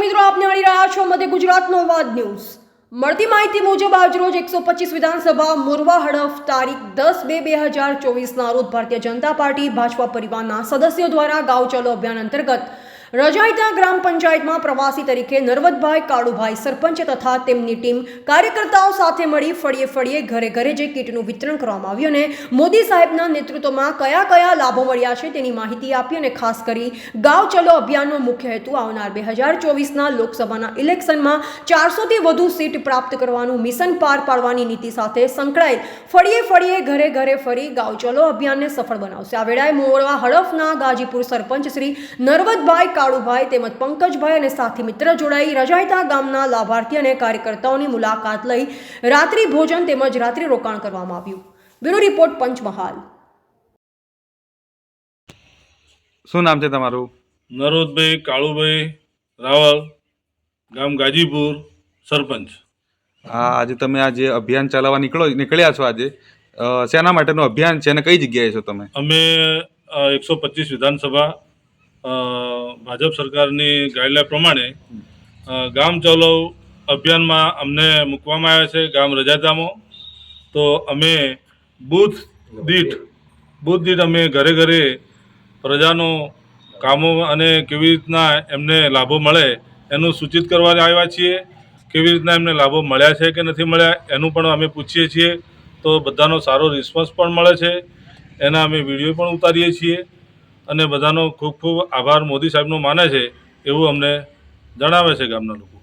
મિત્રો આપ મળી રહ્યા છો મધ્ય ગુજરાતનો અવાજ ન્યૂઝ. મળતી માહિતી મુજબ આજરોજ એકસો પચીસ વિધાનસભા મોરવા હડફ તારીખ દસ બે બે હજાર ચોવીસના રોજ ભારતીય જનતા પાર્ટી ભાજપા પરિવારના સદસ્યો દ્વારા ગાંવ ચલો અભિયાન અંતર્ગત રજાઈતા ગ્રામ પંચાયતમાં પ્રવાસી તરીકે નર્વદભાઈ કાળુભાઈ સરપંચ તથા તેમની ટીમ કાર્યકર્તાઓ સાથે મળી ફળીએ ફળીએ ઘરે ઘરે જે કીટનું વિતરણ કરવામાં આવ્યું અને મોદી સાહેબના નેતૃત્વમાં કયા કયા લાભો મળ્યા છે તેની માહિતી આપી અને ખાસ કરી ગાંવ ચલો અભિયાનનો મુખ્ય હેતુ આવનાર બે હજાર ચોવીસના લોકસભાના ઇલેક્શનમાં ચારસોથી વધુ સીટ પ્રાપ્ત કરવાનું મિશન પાર પાડવાની નીતિ સાથે સંકળાયેલ ફળીએ ફળીએ ઘરે ઘરે ફરી ગાંવ ચલો અભિયાનને સફળ બનાવશે. આ વેળાએ મોરવા હડફના ગાજીપુર સરપંચ શ્રી નરવતભાઈ કાળુભાઈ તેમજ પંકજભાઈ અને સાથી મિત્ર જોડાઈ રજાયતા ગામના લાભાર્થી અને કાર્યકર્તાઓની મુલાકાત લઈ રાત્રિ ભોજન તેમજ રાત્રિ રોકાણ કરવામાં આવ્યું. Bureau report Panchmahal. શું નામ છે તમારું? નરોદભાઈ કાળુભાઈ રાવલ ગામ ગાજીપુર સરપંચ. હા આજે તમે આ જે અભિયાન ચલાવવા નીકળો નીકળ્યા છો આજે શેના માટેનું અભિયાન છે અને કઈ જગ્યાએ છો તમે? અમે એકસો પચીસ વિધાનસભા ભાજપ સરકારની ગાઈડલાઈન પ્રમાણે ગામ ચલો અભિયાનમાં અમને મૂકવામાં આવ્યા છે, ગામ રજાધામો તો અમે બૂથ દીઠ બૂથ દીઠ અમે ઘરે ઘરે પ્રજાનો કામો અને કેવી રીતના એમને લાભો મળે એનું સૂચિત કરવા આવ્યા છીએ. કેવી રીતના એમને લાભો મળ્યા છે કે નથી મળ્યા એનું પણ અમે પૂછીએ છીએ. તો બધાનો સારો રિસ્પોન્સ પણ મળે છે. એના અમે વીડિયો પણ ઉતારીએ છીએ. અને બધાનો ખૂબ ખૂબ આભાર મોદી સાહેબનો માને છે એવું અમને જણાવે છે ગામના લોકો.